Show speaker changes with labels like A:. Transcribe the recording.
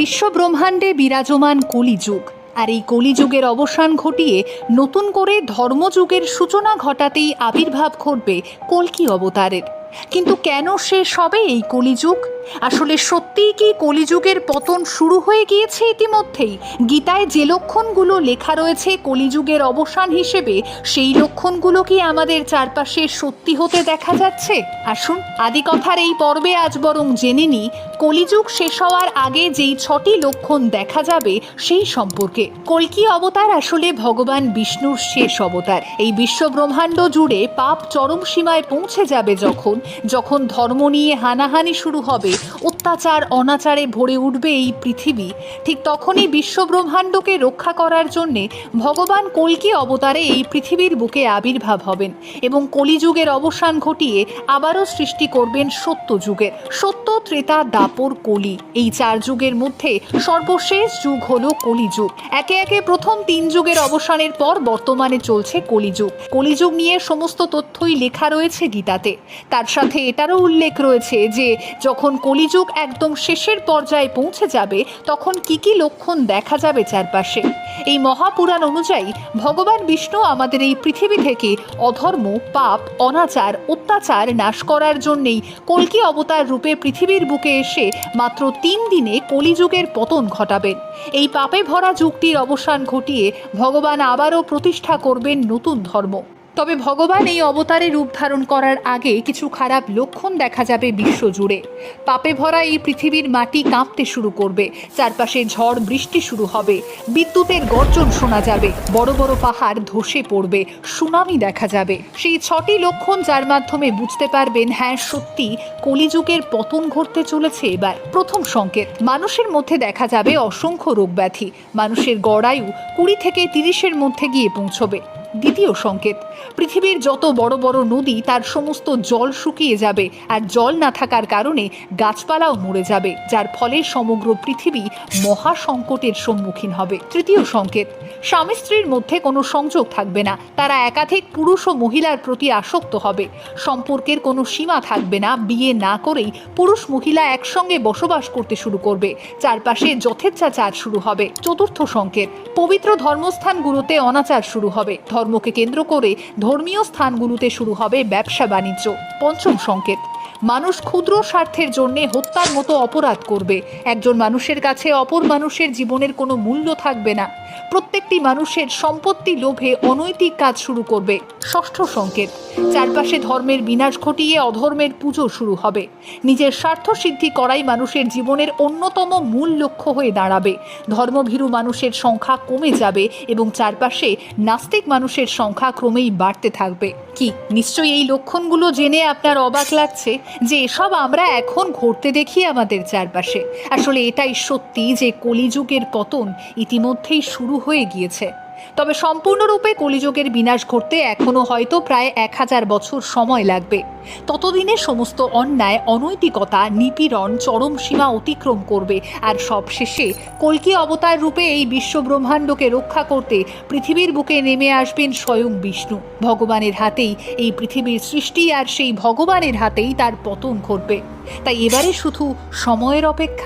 A: বিশ্ব ব্রহ্মাণ্ডে বিরাজমান কলিযুগ। আর এই কলিযুগের অবসান ঘটিয়ে নতুন করে ধর্মযুগের সূচনা ঘটাতেই আবির্ভাব ঘটবে কলকি অবতারের। কিন্তু কেন শেষ হবে এই কলিযুগ? আসলে সত্যিই কি কলিযুগের পতন শুরু হয়ে গিয়েছে ইতিমধ্যেই? গীতায় যে লক্ষণগুলো লেখা রয়েছে কলিযুগের অবসান হিসেবে, সেই লক্ষণগুলো কি আমাদের চারপাশে সত্যি হতে দেখা যাচ্ছে? আসুন আদিকথার এই পর্বে আজ বরং জেনে নিই, কলিযুগ শেষ হওয়ার আগে যেই ছটি লক্ষণ দেখা যাবে সেই সম্পর্কে। কল্কি অবতার আসলে ভগবান বিষ্ণুর শেষ অবতার। এই বিশ্ব ব্রহ্মাণ্ড জুড়ে পাপ চরম সীমায় পৌঁছে যাবে যখন যখন ধর্ম নিয়ে হানাহানি শুরু হবে। অত্যাচার, অনাচারে ভরে উঠবে এই পৃথিবী। ঠিক তখনই বিশ্ব ব্রহ্মাণ্ডকে রক্ষা করার জন্যে ভগবান কল্কি অবতারে এই পৃথিবীর বুকে আবির্ভাব হবেন এবং কলিযুগের অবসান ঘটিয়ে আবারও সৃষ্টি করবেন সত্য যুগের সত্য ত্রেতা দাপর কলি। এই চার যুগের মধ্যে সর্বশেষ যুগ হলো কলিযুগ। একে একে প্রথম তিন যুগের অবসানের পর বর্তমানে চলছে কলিযুগ। কলিযুগ নিয়ে সমস্ত তথ্যই লেখা রয়েছে গীতাতে। তার সাথে এটারও উল্লেখ রয়েছে যে, যখন কলিযুগ একদম শেষের পর্যায়ে পৌঁছে যাবে, তখন কি কি লক্ষণ দেখা যাবে চারপাশে? এই মহাপুরাণ অনুযায়ী, ভগবান বিষ্ণু আমাদের এই পৃথিবী থেকে অধর্ম, পাপ, অনাচার, অত্যাচার নাশ করার জন্যেই কল্কি অবতার রূপে পৃথিবীর বুকে এসে মাত্র তিন দিনে কলিযুগের পতন ঘটাবেন। এই পাপে ভরা যুগটির অবসান ঘটিয়ে ভগবান আবারও প্রতিষ্ঠা করবেন নতুন ধর্ম। তবে ভগবান এই অবতারে রূপ ধারণ করার আগে কিছু খারাপ লক্ষণ দেখা যাবে বিশ্বজুড়ে পাপে ভরা এই পৃথিবীর মাটি কাঁপতে শুরু করবে, চারপাশে ঝড় বৃষ্টি শুরু হবে, বিদ্যুতের গর্জন শোনা যাবে, বড় বড় পাহাড় ধসে পড়বে, সুনামি দেখা যাবে। সেই ছটি লক্ষণ যার মাধ্যমে বুঝতে পারবেন হ্যাঁ সত্যি কলিযুগের পতন ঘটতে চলেছে এবার। প্রথম সংকেত, মানুষের মধ্যে দেখা যাবে অসংখ্য রোগ ব্যাধি মানুষের গড়ায়ু কুড়ি থেকে তিরিশের মধ্যে গিয়ে পৌঁছবে। দ্বিতীয় সংকেত। পৃথিবীর যত বড় বড় নদী, তার সমস্ত জল শুকিয়ে যাবে আর জল না থাকার কারণে গাছপালাও মরে যাবে, যার ফলে সমগ্র পৃথিবী মহা সংকটের সম্মুখীন হবে। তৃতীয় সংকেত। স্বামী স্ত্রীর মধ্যে কোনো সংযোগ থাকবে না। তারা একাধিক পুরুষ ও মহিলার প্রতি আসক্ত হবে। সম্পর্কের কোনো সীমা থাকবে না। বিয়ে না করেই পুরুষ মহিলা একসঙ্গে বসবাস করতে শুরু করবে। চারপাশে যথেচ্ছাচার শুরু হবে। চতুর্থ সংকেত। পবিত্র ধর্মস্থানগুলোতে অনাচার শুরু হবে। ধর্মকে কেন্দ্র করে ধর্মীয় স্থানগুলোতে শুরু হবে ব্যবসা বাণিজ্য, পঞ্চম সংকেত। মানুষ ক্ষুদ্র স্বার্থের জন্য হত্যার মতো অপরাধ করবে। একজন মানুষের কাছে অপর মানুষের জীবনের কোনো মূল্য থাকবে না। প্রত্যেকটি মানুষের সম্পত্তি লোভে অনৈতিক কাজ শুরু করবে। ষষ্ঠ সংকেত, চারপাশে ধর্মের বিনাশ ঘটিয়ে অধর্মের পুজো শুরু হবে। নিজের স্বার্থ সিদ্ধি করাই মানুষের জীবনের অন্যতম মূল লক্ষ্য হয়ে দাঁড়াবে। ধর্মভীরু মানুষের সংখ্যা কমে যাবে এবং চারপাশে নাস্তিক মানুষের সংখ্যা ক্রমেই বাড়তে থাকবে। কি, নিশ্চয়ই এই লক্ষণগুলো জেনে আপনার অবাক লাগছে যে এসব আমরা এখন ঘটতে দেখি আমাদের চারপাশে? আসলে এটাই সত্যি যে কলিযুগের পতন ইতিমধ্যেই শুরু হয়ে গিয়েছে। তবে সম্পূর্ণরূপে কলিযুগের বিনাশ ঘটতে এখনও হয়তো প্রায় এক হাজার বছর সময় লাগবে। ততদিনে সমস্ত অন্যায়, অনৈতিকতা, নিপীড়ন, চরম সীমা অতিক্রম করবে আর সবশেষে কল্কি অবতার রূপে এই বিশ্ব ব্রহ্মাণ্ডকে রক্ষা করতে পৃথিবীর বুকে নেমে আসবেন স্বয়ং বিষ্ণু। ভগবানের হাতেই এই পৃথিবীর সৃষ্টি আর সেই ভগবানের হাতেই তার পতন ঘটবে। তাই এবারে শুধু সময়ের অপেক্ষা